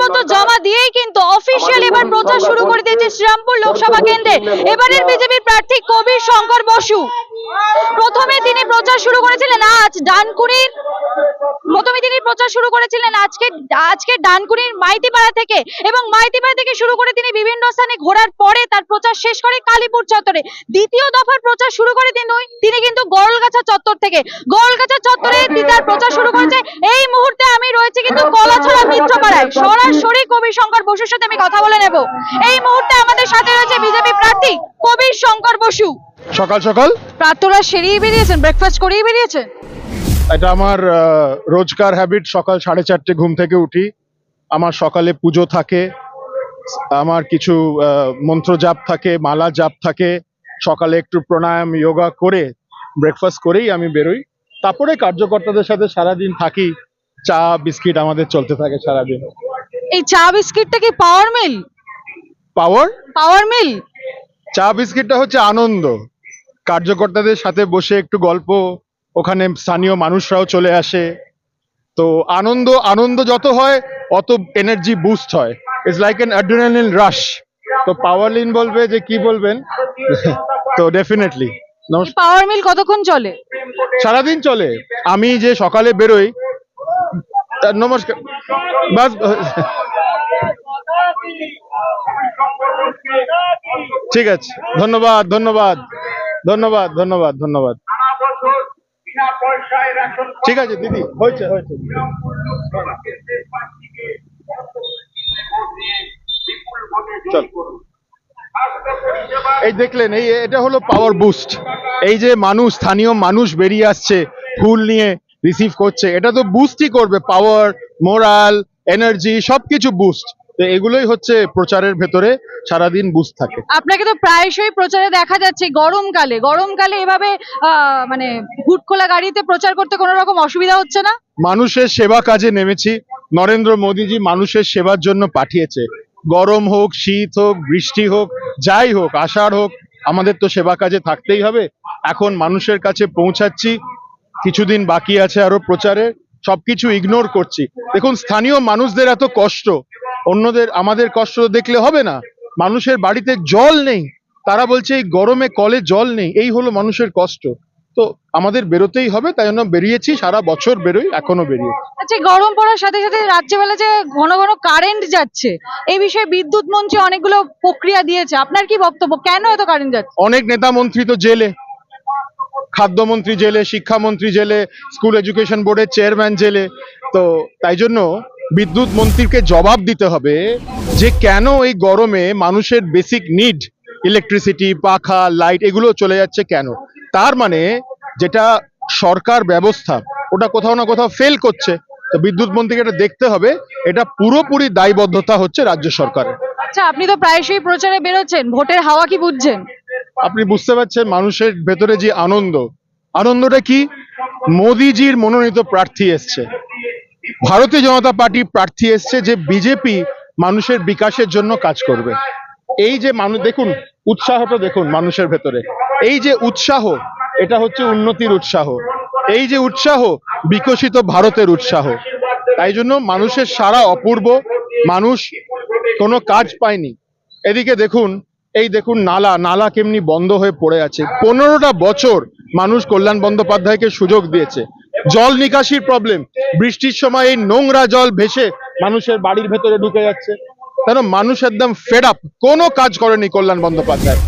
মনোনয়নপত্র জমা দিয়েই কিন্তু অফিসিয়ালি এবার প্রচার শুরু করে দিয়েছে শ্রীরামপুর লোকসভা কেন্দ্রে। এবারের বিজেপির প্রার্থী শঙ্কর বসু। প্রথমে তিনি প্রচার শুরু করেছিলেন আজ ডানকুনির। প্রথমে তিনি প্রচার শুরু করেছিলেন আজকে আজকে ডানকুনির মাইতিপাড়া থেকে এবং মাইতিপাড়া থেকে শুরু করে তিনি বিভিন্ন স্থানে ঘোরার পরে তার প্রচার শেষ করে কালীপুর চত্বরে। দ্বিতীয় দফার প্রচার শুরু করে তিনি তিনি কিন্তু গরলগাছা চত্বর থেকে। গরলগাছা চত্বরে তিনি তার প্রচার শুরু করেছে। এই মুহূর্তে আমি রয়েছে কিন্তু কলাছড়া মিত্রপাড়ায় সরাসরি কবির শঙ্কর বসুর সাথে আমি কথা বলে নেব। এই মুহূর্তে আমাদের সাথে রয়েছে বিজেপি প্রার্থী কবির শঙ্কর বসু। সকাল সকাল। প্রার্থনা সেরেই বেরিয়েছেন ব্রেকফাস্ট করেই বেরিয়েছেন এটা আমার রোজকার হ্যাবিট সকাল সাড়ে চারটে ঘুম থেকে উঠি। আমার সকালে পুজো থাকে আমার কিছু মন্ত্র জাপ থাকে মালা জাপ থাকে। সকালে একটু প্রাণায়াম যোগা করে ব্রেকফাস্ট করেই আমি বেরোই। তারপরে কার্যকর্তাদের সাথে সারাদিন থাকি। চা বিস্কিট আমাদের চলতে থাকে সারাদিন। এই চা বিস্কিটটা কি পাওয়ার মিল পাওয়ার পাওয়ার মিল চা বিস্কিটটা হচ্ছে আনন্দ। কার্যকর্তাদের সাথে বসে একটু গল্প ওখানে স্থানীয় মানুষরাও চলে আসে। তো আনন্দ আনন্দ যত হয় অত এনার্জি বুস্ট হয়। It's like an adrenaline rush তো পাওয়ারলিন বলবে যে কি বলবেন? তো ডেফিনেটলি পাওয়ার মিল কতক্ষণ চলে? সারাদিন চলে। আমি যে সকালে বেরোই নমস্কার। ঠিক আছে। ধন্যবাদ ধন্যবাদ ধন্যবাদ ধন্যবাদ ধন্যবাদ। ঠিক আছে, দিদি, হয়েছে হয়েছে। এই দেখলেন, এই এটা হলো পাওয়ার বুস্ট এই যে মানুষ, স্থানীয় মানুষ বেরিয়ে আসছে ফুল নিয়ে। রিসিভ করছে। এটা তো বুস্টই করবে পাওয়ার মোরাল এনার্জি সবকিছু বুস্ট তো এগুলোই হচ্ছে প্রচারের ভেতরে সারাদিন বুস্ট থাকে। আপনাকে তো প্রায়শই প্রচারে দেখা যাচ্ছে গরমকালে। গরমকালে এভাবে মানে হুট খোলা গাড়িতে প্রচার করতে কোনো রকম অসুবিধা হচ্ছে না? মানুষের সেবা কাজে নেমেছি। নরেন্দ্র মোদীজি মানুষের সেবার জন্য পাঠিয়েছে। গরম হোক শীত হোক বৃষ্টি হোক যাই হোক আষাঢ় হোক আমাদের তো সেবা কাজে থাকতেই হবে। এখন মানুষের কাছে পৌঁছাচ্ছি। কিছুদিন বাকি আছে আরও প্রচারে সবকিছু ইগনোর করছি। দেখুন স্থানীয় মানুষদের এত কষ্ট অন্যদের আমাদের কষ্ট দেখলে হবে না। মানুষের বাড়িতে জল নেই তারা বলছে এই গরমে কলে জল নেই এই হলো মানুষের কষ্ট। তো আমাদের বেরোতেই হবে তাই জন্য বেরিয়েছি সারা বছর বেরোই এখনও বেরিয়ে আচ্ছা গরম পড়ার সাথে সাথে রাত্রেবেলা যে ঘন ঘন কারেন্ট যাচ্ছে এই বিষয়ে বিদ্যুৎ মন্ত্রী অনেকগুলো প্রক্রিয়া দিয়েছে আপনার কি বক্তব্য? কেন এত কারেন্ট যাচ্ছে? অনেক নেতা মন্ত্রী তো জেলে। খাদ্যমন্ত্রী জেলে, শিক্ষামন্ত্রী জেলে, স্কুল এডুকেশন বোর্ডের চেয়ারম্যান জেলে। তো তাই জন্য বিদ্যুৎ মন্ত্রীকে জবাব দিতে হবে যে কেন এই গরমে মানুষের বেসিক নিড ইলেকট্রিসিটি পাখা লাইট এগুলো চলে যাচ্ছে কেন? তার মানে যেটা সরকার ব্যবস্থা, ওটা কোথাও না কোথাও ফেল করছে। তো বিদ্যুৎ মন্ত্রীকে এটা দেখতে হবে, এটা পুরোপুরি দায়বদ্ধতা হচ্ছে রাজ্য সরকারের। আচ্ছা আপনি তো প্রায়শই প্রচারে বেরোচ্ছেন, ভোটের হাওয়া কি বুঝছেন? আপনি বুঝতে পারছেন মানুষের ভেতরে যে আনন্দ। আনন্দটা কি? মোদিজির মনোনীত প্রার্থী এসছে। ভারতীয় জনতা পার্টি প্রার্থী এসছে যে বিজেপি মানুষের বিকাশের জন্য কাজ করবে। এই যে মানুষ দেখুন, উৎসাহটা দেখুন মানুষের ভেতরে। এই যে উৎসাহ, এটা হচ্ছে উন্নতির উৎসাহ। এই যে উৎসাহ, বিকশিত ভারতের উৎসাহ। তাই জন্য মানুষের সারা অপূর্ব, মানুষ কোনো কাজ পায়নি। এদিকে দেখুন এই দেখুন নালা নালা কেমনি বন্ধ হয়ে পড়ে আছে। পনেরোটা বছর মানুষ কল্যাণ বন্দ্যোপাধ্যায়কে সুযোগ দিয়েছে। জল নিকাশির প্রবলেম বৃষ্টির সময় এই নোংরা জল ভেসে মানুষের বাড়ির ভেতরে ঢুকে যাচ্ছে। কেন? মানুষ একদম ফেড আপ কোনো কাজ করেনি কল্যাণ বন্দ্যোপাধ্যায়।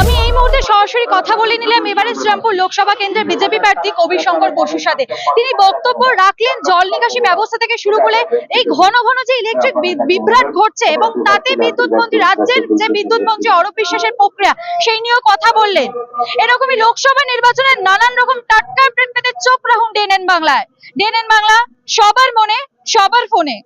আমি এই মুহূর্তে সরাসরি কথা বলে নিলাম এবারে শ্রীরামপুর লোকসভা কেন্দ্রের বিজেপি প্রার্থী কবির শঙ্কর বসুর সাথে। তিনি বক্তব্য রাখলেন, জল নিকাশি ব্যবস্থা থেকে শুরু করে এই ঘন ঘন যে ইলেকট্রিক বিভ্রাট ঘটছে এবং তাতে বিদ্যুৎ মন্ত্রী রাজ্যের যে বিদ্যুৎ মন্ত্রী অরূপ বিশ্বাসের প্রক্রিয়া, সেই নিয়েও কথা বললেন। এরকমই লোকসভা নির্বাচনের নানান রকম টাটকা আপডেট চোখ রাখুন ডেনএন বাংলায়। ডেনএন বাংলা, সবার মনে, সবার ফোনে।